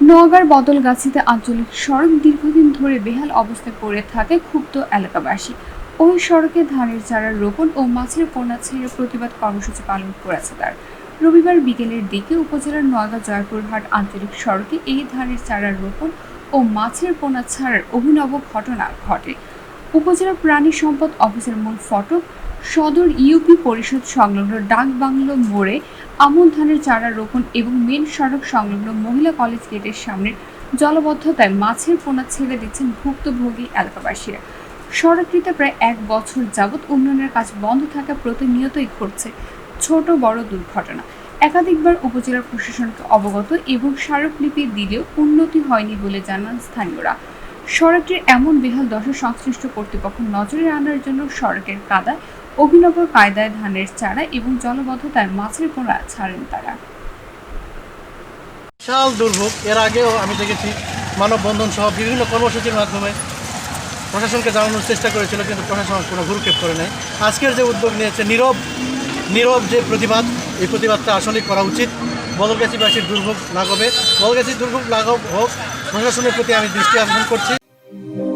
নোয়াগার বদলগাছিতে আঞ্চলিক সড়ক দীর্ঘদিন ধরে বেহাল অবস্থায় পড়ে থাকে ক্ষুব্ধ এলাকাবাসী। ওই সড়কে ধানের চারা রোপণ ও মাছের পোনা ছেড়ে প্রতিবাদ কর্মসূচি পালন করেছে তার। রবিবার বিকেলের দিকে উপজেলার নয়গা জয়পুরহাট আঞ্চলিক সড়কে এই ধানের চারা রোপণ ও মাছের পোনা ছাড়ার অভিনব ঘটনা ঘটে। উপজেলা প্রাণী সম্পদ অফিসের মূল ফটক, সদর ইউপি পরিষদ সংলগ্ন ডাক বাংলো মোড়ে আমন ধানের চারা রোপণ এবং মেন সড়ক সংলগ্ন মহিলা কলেজ গেটের সামনে জলবদ্ধতায় মাছের পোনা ছেড়ে দিচ্ছেন ভুক্তভোগী এলাকাবাসীরা। সড়কটিতে প্রায় এক বছর যাবৎ উন্নয়নের কাজ বন্ধ থাকা প্রতিনিয়তই ঘটছে ছোট বড় দুর্ঘটনা। একাধিকবার উপজেলা প্রশাসনকে অবগত এবং স্মারকলিপি দিলেও উন্নতি হয়নি বলে জানান স্থানীয়রা। সড়কটির এমন বেহাল দশা সংশ্লিষ্ট কর্তৃপক্ষ নজরে আনার জন্য সড়কের কাদায় অভিনব কায়দায় ধানের চারা এবং জলবদ্ধতায় মাছের পোনা ছাড়েন তারা। বিশাল দুর্ভোগ। এর আগেও আমি দেখেছি মানববন্ধন সহ বিভিন্ন কর্মসূচির মাধ্যমে প্রশাসনকে জানানোর চেষ্টা করেছিল, কিন্তু প্রশাসন কোনো ভুরুক্ষেপ করে নেয় আজকের যে উদ্যোগ নিয়েছে, নীরব নীরব যে প্রতিবাদ, এই প্রতিবাদটা আসলেই করা উচিত। বদলগাছিবাসীর দুর্ভোগ লাঘবে। বদলগাছির দুর্ভোগ লাঘব হোক, প্রশাসনের প্রতি আমি দৃষ্টি আকর্ষণ করছি। Thank you.